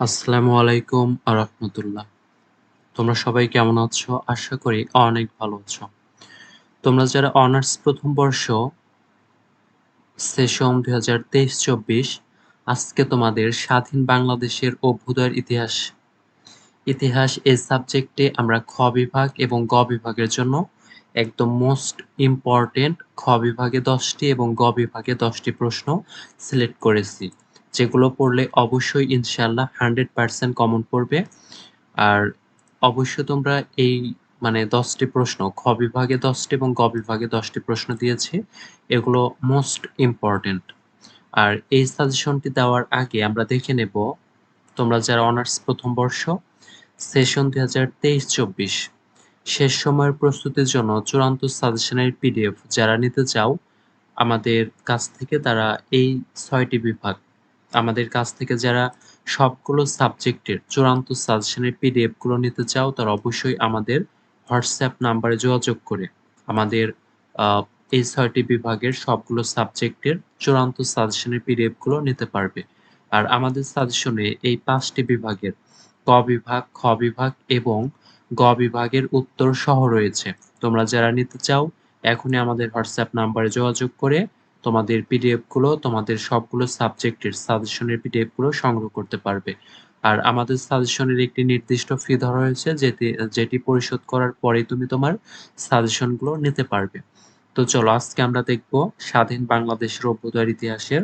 আসসালামু আলাইকুম আরহামতুল্লাহ তোমরা সবাই কেমন আছো? আশা করি অনেক ভালো আছো। তোমরা যারা অনার্স প্রথম বর্ষ সেশন দুই হাজার তেইশ চব্বিশ, আজকে তোমাদের স্বাধীন বাংলাদেশের অভ্যুদয়ের ইতিহাস ইতিহাস এই সাবজেক্টে আমরা খ বিভাগ এবং গ বিভাগের জন্য একদম মোস্ট ইম্পর্টেন্ট খ বিভাগে দশটি এবং গ বিভাগে দশটি প্রশ্ন সিলেক্ট করেছি। যেগুলো পড়লে অবশ্যই ইনশাল্লাহ হান্ড্রেড পার্সেন্ট কমন পড়বে। আর অবশ্যই তোমরা এই মানে দশটি প্রশ্ন, খ বিভাগে দশটি এবং গ বিভাগে দশটি প্রশ্ন দিয়েছি, এগুলো মোস্ট ইম্পর্টেন্ট। আর এই সাজেশনটি দেওয়ার আগে আমরা দেখে নেব, তোমরা যারা অনার্স প্রথম বর্ষ, সেশন দুই হাজার তেইশ চব্বিশ, শেষ সময়ের প্রস্তুতির জন্য চূড়ান্ত সাজেশনের পিডিএফ যারা নিতে চাও, আমাদের কাছ থেকে তারা এই ছয়টি বিভাগ আমাদের কাছ থেকে যারা সবগুলো সাবজেক্টের চূড়ান্ত সাজেশনের পিডিএফগুলো নিতে চাও, তারা অবশ্যই আমাদের হোয়াটসঅ্যাপ নাম্বারে যোগাযোগ করে আমাদের এই ছয়টি বিভাগের সবগুলো সাবজেক্টের চূড়ান্ত সাজেশনের পিডিএফগুলো নিতে পারবে। আর আমাদের সাজেশনে এই পাঁচটি বিভাগের ক বিভাগ, খ বিভাগ এবং গ বিভাগের উত্তর সহ রয়েছে। তোমরা যারা নিতে চাও, এখনই আমাদের হোয়াটসঅ্যাপ নাম্বারে যোগাযোগ করে তোমাদের পিডিএফগুলো, তোমাদের সবগুলো সাবজেক্টের সাজেশনের পিডিএফগুলো সংগ্রহ করতে পারবে। আর আমাদের সাজেশনের একটি নির্দিষ্ট ফি ধরা হয়েছে, যেটি যেটি পরিশোধ করার পরে তুমি তোমার সাজেশনগুলো নিতে পারবে। তো চলো, আজকে আমরা দেখব স্বাধীন বাংলাদেশের অভ্যুদয়ের ইতিহাসের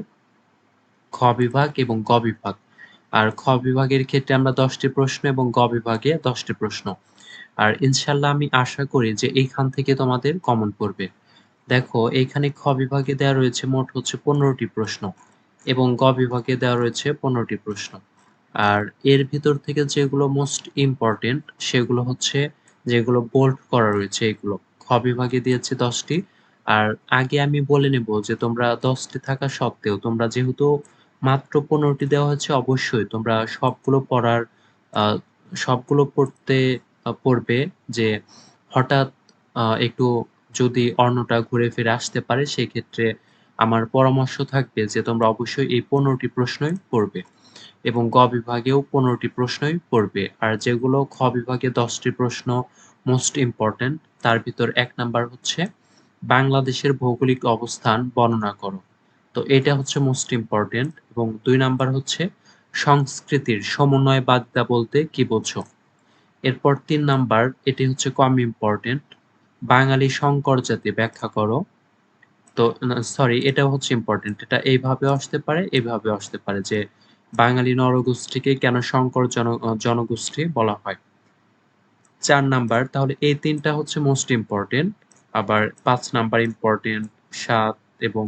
খ বিভাগ এবং গ বিভাগ। আর খ বিভাগের ক্ষেত্রে আমরা দশটি প্রশ্ন এবং গ বিভাগে দশটি প্রশ্ন। আর ইনশাল্লাহ আমি আশা করি যে এইখান থেকে তোমাদের কমন পড়বে। দেখো এইখানে খ বিভাগে দেওয়া রয়েছে মোট হচ্ছে পনেরোটি প্রশ্ন এবং গ বিভাগে দেওয়া রয়েছে পনেরোটি প্রশ্ন। আর এর ভিতর থেকে যেগুলো মোস্ট ইম্পর্টেন্ট সেগুলো হচ্ছে যেগুলো বোল্ড করা রয়েছে এগুলো। খ বিভাগে দিয়েছে দশটি। আর আগে আমি বলে নেব যে তোমরা দশটি থাকা সত্ত্বেও তোমরা যেহেতু মাত্র পনেরোটি দেওয়া হচ্ছে অবশ্যই তোমরা সবগুলো পড়ার সবগুলো পড়তে পড়বে যে হঠাৎ একটু যদি অন্যটা ঘুরে ফিরে আসতে পারে, সেক্ষেত্রে আমার পরামর্শ থাকবে যে তোমরা অবশ্যই এই পনেরোটি প্রশ্নই পড়বে এবং গ বিভাগেও পনেরোটি প্রশ্নই পড়বে। আর যেগুলো খ বিভাগে দশটি প্রশ্ন মোস্ট ইম্পর্টেন্ট তার ভিতর এক নাম্বার হচ্ছে বাংলাদেশের ভৌগোলিক অবস্থান বর্ণনা করো। তো এটা হচ্ছে মোস্ট ইম্পর্টেন্ট এবং দুই নাম্বার হচ্ছে সংস্কৃতির সমন্বয় সমন্বয়বাদিতা বলতে কি বোঝো? এরপর তিন নাম্বার, এটি হচ্ছে কম ইম্পর্টেন্ট বাঙালি সংকর জাতি ব্যাখ্যা করো। তো সরি এটা হচ্ছে ইম্পর্টেন্ট এটা এইভাবে আসতে পারে এইভাবে আসতে পারে যে বাঙালি নরগোষ্ঠীকে কেন সংকর জন, জনগোষ্ঠী বলা হয়। চার নাম্বার, তাহলে এই তিনটা হচ্ছে মোস্ট ইম্পর্টেন্ট আবার পাঁচ নাম্বার ইম্পর্টেন্ট সাত এবং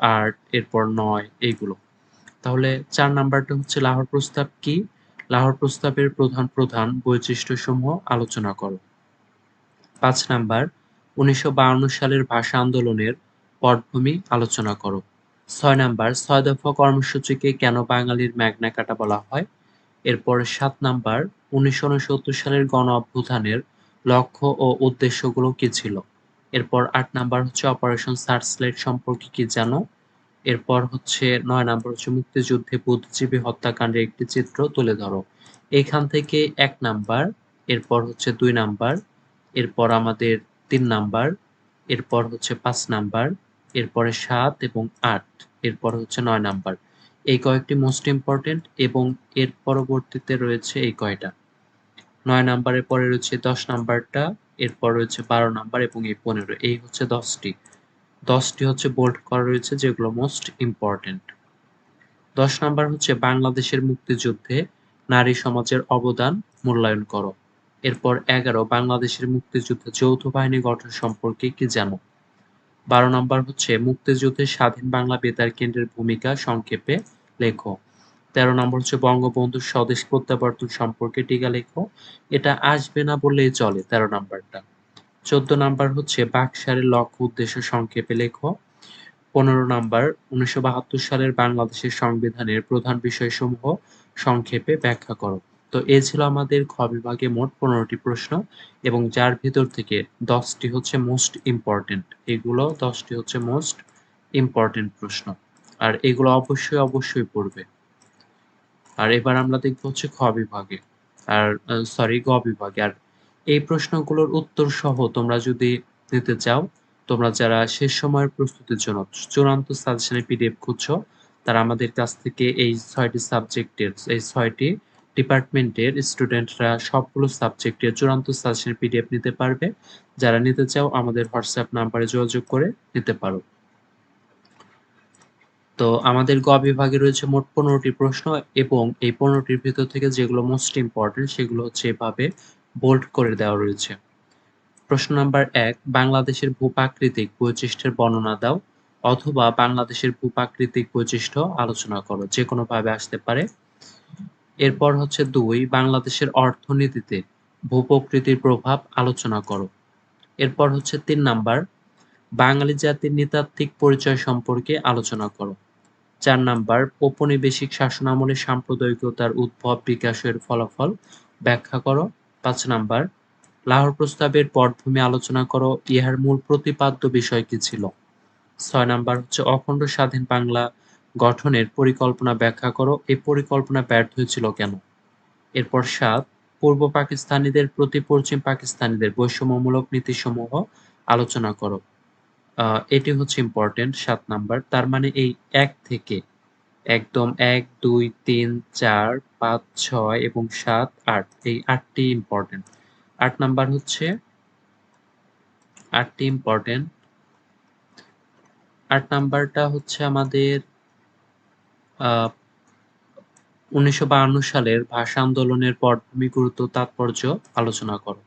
আট, এরপর নয়, এইগুলো। তাহলে চার নাম্বারটা হচ্ছে লাহোর প্রস্তাব কি? লাহোর প্রস্তাবের প্রধান প্রধান বৈশিষ্ট্যসমূহ আলোচনা করো। পাঁচ নাম্বার, উনিশশো সালের ভাষা আন্দোলনের পটভূমি আলোচনা করো। ছয় নাম্বার, ছয় দফা কর্মসূচিকে কেন বাঙালির ম্যাগনা কাটা বলা হয়? এরপর সাত নাম্বার, উনিশশো সালের গণ অভ্যুত্থানের লক্ষ্য ও উদ্দেশ্যগুলো কি ছিল? এরপর আট নাম্বার হচ্ছে অপারেশন সার্চলাইট সম্পর্কে কি জানো? এরপর হচ্ছে নয় নাম্বার হচ্ছে মুক্তিযুদ্ধে বুদ্ধিজীবী হত্যাকাণ্ডের একটি চিত্র তুলে ধরো। এখান থেকে এক নাম্বার, এরপর হচ্ছে দুই নাম্বার এরপর আমাদের তিন নাম্বার, এরপর হচ্ছে পাঁচ নাম্বার, এরপরে সাত এবং আট, এরপর হচ্ছে নয় নাম্বার। এই কয়েকটি মোস্ট ইম্পর্টেন্ট এবং এর পরবর্তীতে রয়েছে এই কয়টা? নয় নাম্বারের পরে রয়েছে দশ নাম্বারটা, এরপর রয়েছে বারো নাম্বার এবং এই পনেরো। এই হচ্ছে দশটি। দশটি হচ্ছে বোল্ড করা রয়েছে যেগুলো মোস্ট ইম্পর্টেন্ট দশ নাম্বার হচ্ছে বাংলাদেশের মুক্তিযুদ্ধে নারী সমাজের অবদান মূল্যায়ন করো। এরপর এগারো, বাংলাদেশের মুক্তিযুদ্ধে যৌথ বাহিনী গঠন সম্পর্কে কি জানো? বারো নম্বর হচ্ছে, মুক্তিযুদ্ধে স্বাধীন বাংলা বেতার কেন্দ্রের ভূমিকা সংক্ষেপে লেখো। তেরো নম্বর হচ্ছে, বঙ্গবন্ধুর স্বদেশ প্রত্যাবর্তন সম্পর্কে টিকা লেখো। এটা আসবে না বললেই চলে তেরো নম্বরটা। চোদ্দ নম্বর হচ্ছে বাকশালের লক্ষ্য উদ্দেশ্য সংক্ষেপে লেখো। পনেরো নম্বর, উনিশশো বাহাত্তর সালের বাংলাদেশের সংবিধানের প্রধান বিষয়সমূহ সংক্ষেপে ব্যাখ্যা করো। তো এ ছিল আমাদের খ বিভাগে মোট পনেরোটি প্রশ্ন এবং যার ভিতর থেকে দশটি হচ্ছে মোস্ট ইম্পর্টেন্ট এগুলো দশটি হচ্ছে মোস্ট ইম্পর্টেন্ট প্রশ্ন। আর এগুলো অবশ্যই অবশ্যই পড়বে। আর এবার আমরা দেখব হচ্ছে খ বিভাগে। আর সরি গ বিভাগে। আর এই প্রশ্নগুলোর উত্তর সহ তোমরা যদি নিতে চাও, তোমরা যারা শেষ সময়ের প্রস্তুতির জন্য চূড়ান্ত সাজেশনের পিডিএফ খুঁজছো, তারা আমাদের কাছ থেকে এই ছয়টি সাবজেক্টের এই ছয়টি ডিপার্টমেন্টের স্টুডেন্টরা সবগুলো সাবজেক্টের চূড়ান্ত সাজেশনের পিডিএফ নিতে পারবে। যারা নিতে চাও, আমাদের হোয়াটসঅ্যাপ নাম্বারে যোগাযোগ করে নিতে পারো। তো আমাদের গ বিভাগে রয়েছে মোট পনেরোটি প্রশ্ন এবং এই পনেরোটির ভিতর থেকে যেগুলো মোস্ট ইম্পর্টেন্ট সেগুলো হচ্ছে এভাবে বোল্ড করে দেওয়া রয়েছে। প্রশ্ন নাম্বার এক, বাংলাদেশের ভূপ্রাকৃতিক বৈশিষ্ট্যের বর্ণনা দাও অথবা বাংলাদেশের ভূপ্রাকৃতিক বৈশিষ্ট্য আলোচনা করো। যে কোনো ভাবে আসতে পারে। এরপর হচ্ছে দুই, বাংলাদেশের অর্থনীতিতে ভূপ্রকৃতির প্রভাব আলোচনা করো। এরপর হচ্ছে তিন নাম্বার, বাঙালি জাতির নৃতাত্ত্বিক পরিচয় সম্পর্কে আলোচনা করো। চার নাম্বার, ঔপনিবেশিক শাসনামলে সাম্প্রদায়িকতার উদ্ভব বিকাশের ফলাফল ব্যাখ্যা করো। পাঁচ নাম্বার, লাহোর প্রস্তাবের পটভূমি আলোচনা করো, ইহার মূল প্রতিপাদ্য বিষয় কি ছিল? ছয় নাম্বার হচ্ছে অখণ্ড স্বাধীন বাংলা গঠনের পরিকল্পনা ব্যাখ্যা করো এই পরিকল্পনা ব্যর্থ হয়েছিল কেন? এরপর সাত, পূর্ব পাকিস্তানিদের প্রতি পশ্চিম পাকিস্তানিদের বৈষম্যমূলক নীতিসমূহ আলোচনা করো। এটি হচ্ছে ইম্পর্টেন্ট সাত নাম্বার। তার মানে এই এক থেকে একদম এক, দুই, তিন, চার, পাঁচ, ছয় এবং সাত, আট, এই আটটি ইম্পর্টেন্ট আট নাম্বার হচ্ছে আটটি ইম্পর্টেন্ট আট নাম্বারটা হচ্ছে আমাদের উনিশশো সালের ভাষা আন্দোলনের পটভূমি গুরুত্ব তাৎপর্য আলোচনা করো।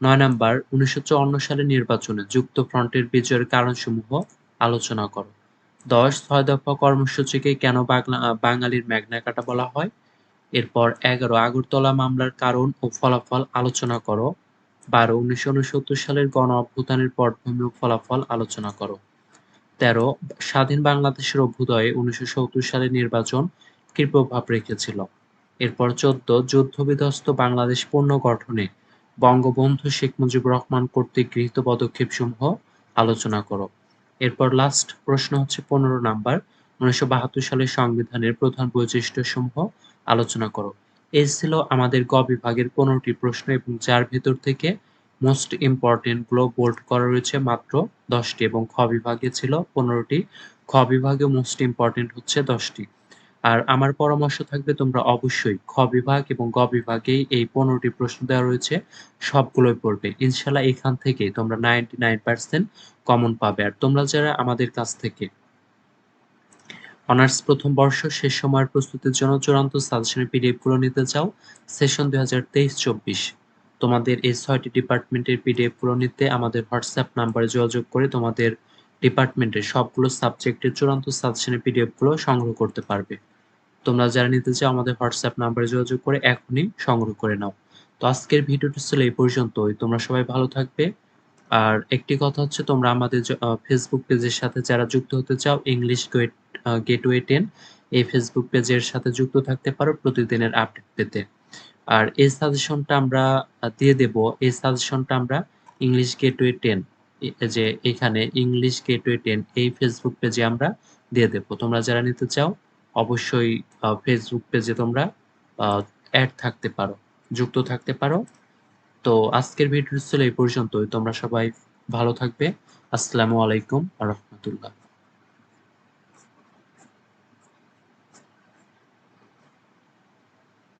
নয় নাম্বার, উনিশশো সালের নির্বাচনে যুক্ত ফ্রন্টের বিজয়ের কারণসমূহ আলোচনা করো। দশ, ছয় দফা কর্মসূচিকে কেন বাঙালির ম্যাগনা কাটা বলা হয়? এরপর এগারো, আগরতলা মামলার কারণ ও ফলাফল আলোচনা করো। বারো, উনিশশো সালের গণ অভ্যুত্থানের পটভূমি ও ফলাফল আলোচনা করো। তেরো, স্বাধীন বাংলাদেশের অভ্যুদয়ে উনিশশো সত্তর নির্বাচন কি প্রভাব রেখেছিল। এরপর চোদ্দ যুদ্ধ বিধ্বস্ত বাংলাদেশ পুনর্গঠনে বঙ্গবন্ধু শেখ মুজিবুর রহমান কর্তৃক গৃহীত পদক্ষেপ সমূহ আলোচনা করো। এরপর লাস্ট প্রশ্ন হচ্ছে পনেরো নাম্বার, উনিশশো বাহাত্তর সালের সংবিধানের প্রধান বৈশিষ্ট্য সমূহ আলোচনা করো। এই ছিল আমাদের গ বিভাগের পনেরোটি প্রশ্ন এবং যার ভেতর থেকে মোস্ট ইম্পর্টেন্টগুলো বোল্ড করা রয়েছে মাত্র দশটি এবং খ বিভাগে ছিল পনেরোটি। খ বিভাগে মোস্ট ইম্পর্টেন্ট হচ্ছে দশটি। আর আমার পরামর্শ থাকবে তোমরা অবশ্যই খ বিভাগ এবং গ বিভাগেই এই পনেরোটি প্রশ্ন দেওয়া রয়েছে, সবগুলোই পড়বে। ইনশাল্লাহ এখান থেকে তোমরা নাইনটি নাইন পার্সেন্ট কমন পাবে। আর তোমরা যারা আমাদের কাছ থেকে অনার্স প্রথম বর্ষ, শেষ সময়ের প্রস্তুতির জন্য চূড়ান্ত সাজেশনের পিডিএফগুলো নিতে চাও সেশন দুই হাজার তেইশ চব্বিশ। তোমাদের এই ছয়টি ডিপার্টমেন্টের পিডিএফগুলো নিতে আমাদের হোয়াটসঅ্যাপ নাম্বারে যোগাযোগ করে তোমাদের ডিপার্টমেন্টের সবগুলো সাবজেক্টের চূড়ান্ত সাজেশনের পিডিএফগুলো সংগ্রহ করতে পারবে। তোমরা যারা নিতে চাও, আমাদের হোয়াটসঅ্যাপ নাম্বারে যোগাযোগ করে এখনই সংগ্রহ করে নাও। তো আজকের ভিডিওটি ছিল এই পর্যন্তই। তোমরা সবাই ভালো থাকবে। আর একটি কথা হচ্ছে, তোমরা আমাদের ফেসবুক পেজের সাথে যারা যুক্ত হতে চাও ইংলিশ গেট গেটওয়ে টেন এই ফেসবুক পেজের সাথে যুক্ত থাকতে পারো প্রতিদিনের আপডেট পেতে। আর এই সাজেশনটা আমরা দিয়ে দেব। এই সাজেশনটা আমরা ইংলিশ গেটওয়ে টেন যে এখানে ইংলিশ গেটওয়ে টেন এই ফেসবুক পেজে আমরা দিয়ে দেব। তোমরা যারা নিতে চাও, অবশ্যই ফেসবুক পেজে তোমরা অ্যাড থাকতে পারো, যুক্ত থাকতে পারো। তো আজকের ভিডিও ছিল এই পর্যন্তই। তোমরা সবাই ভালো থাকবে। আসসালামু আলাইকুম রহমতুল্লাহ।